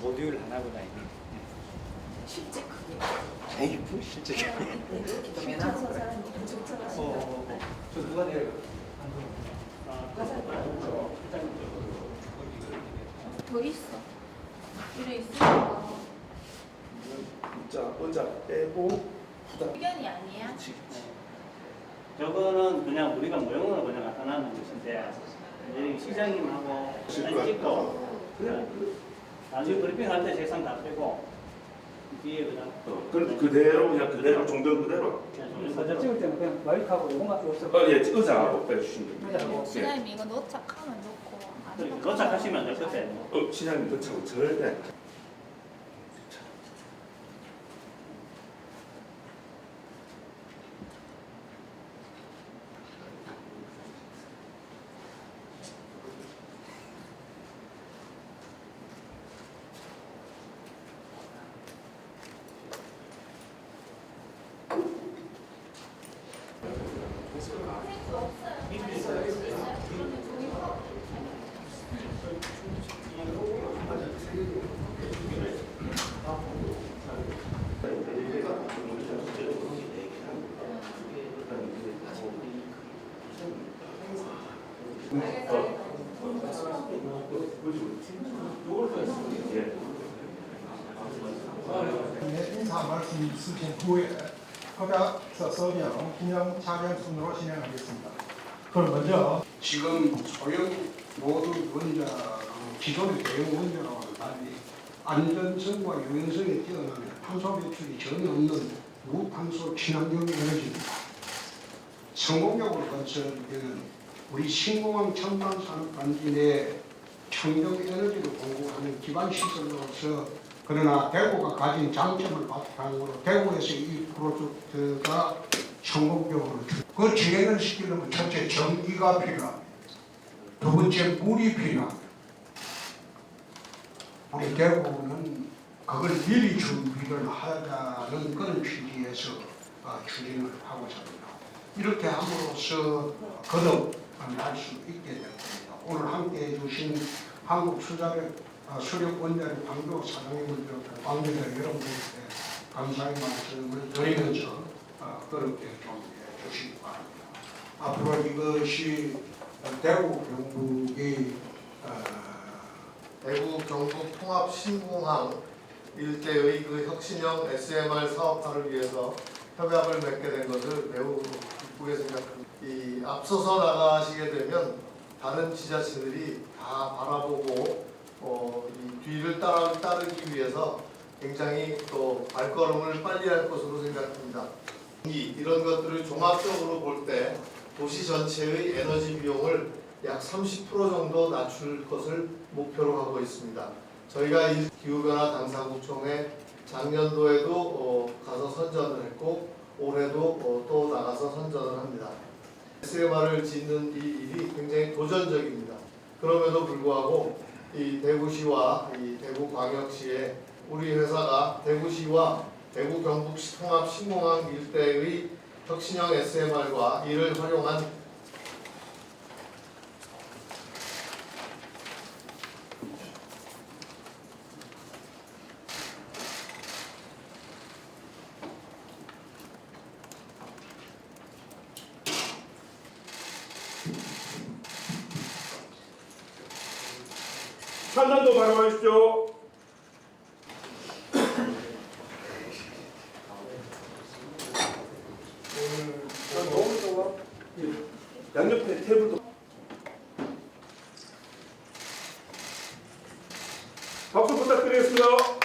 모듈 하나구나 이게. 실제 크게 에이 뭐 실제. 이렇게 신청서 사람이 어, 어, 어. 저 누가 내려? 더 있어. 이래 있으니까 자, 의자 빼고 후다. 의견이 아니야. 저거는 그냥 우리가 모형으로 그냥 나타나는 것인데 여기 시장님하고 찍고 그냥 나중에 브리핑 할때 세상 다 빼고 뒤에 그냥 어, 그 그대로 그냥 그대로 종전 그대로. 사진 찍을 때는 그냥 마이크하고 이것만 없어. 어, 예, 의자하고 빼주시면 됩니다. 의자하고. 시장님 이거 노착하면 좋고 안 노착하면 도착하시면 될 끝에 어, 시장님 도착 절대. 말씀 있으신 후에 허가서 서명 기념 자료 순으로 진행하겠습니다. 그럼 먼저 지금 소형 모두 원자 기존의 대형 원자와는 달리 안전성과 유연성에 뛰어나며 탄소 배출이 전혀 없는 무탄소 친환경 에너지입니다. 성공적으로 건설되는 우리 신공항 첨단 산업단지 내 청정 에너지를 공급하는 기반 시설로서 그러나 대구가 가진 장점을 바탕으로 대구에서 이 프로젝트가 성공적으로 주- 그 진행을 시키려면 첫째 전기가 필요합니다. 두 번째 물이 필요합니다. 우리 대구는 그걸 미리 준비를 하자는 그런 취지에서 어, 추진을 하고 있습니다. 이렇게 함으로써 거듭 날수 있게 될 겁니다. 오늘 함께 해 주신 한국 수자력 어, 수력 원자력 광교 사장님을 비롯한 관계자 여러분들께 감사의 말씀을 드리면서 어, 그렇게 좀 해주시기 바랍니다. 앞으로 이것이 어, 대구 경북이 어, 대구 경북 통합 신공항 일대의 그 혁신형 SMR 사업화를 위해서 협약을 맺게 된 것을 매우 기쁘게 생각합니다. 이 앞서서 나가시게 되면 다른 지자체들이 다 바라보고 어, 이 뒤를 따라 따르기 위해서 굉장히 또 발걸음을 빨리 할 것으로 생각합니다. 이 이런 것들을 종합적으로 볼 때 도시 전체의 에너지 비용을 약 30% 정도 낮출 것을 목표로 하고 있습니다. 저희가 이 기후변화 당사구청에 작년도에도 어, 가서 선전을 했고 올해도 어, 또 나가서 선전을 합니다. SMR을 짓는 이 일이 굉장히 도전적입니다. 그럼에도 불구하고 이 대구시와 이 대구광역시에 우리 회사가 대구시와 대구 경북시 통합 신공항 일대의 혁신형 SMR과 이를 활용한 판단도 발언하십시오. 양옆에 테이블도 박수 부탁드리겠습니다.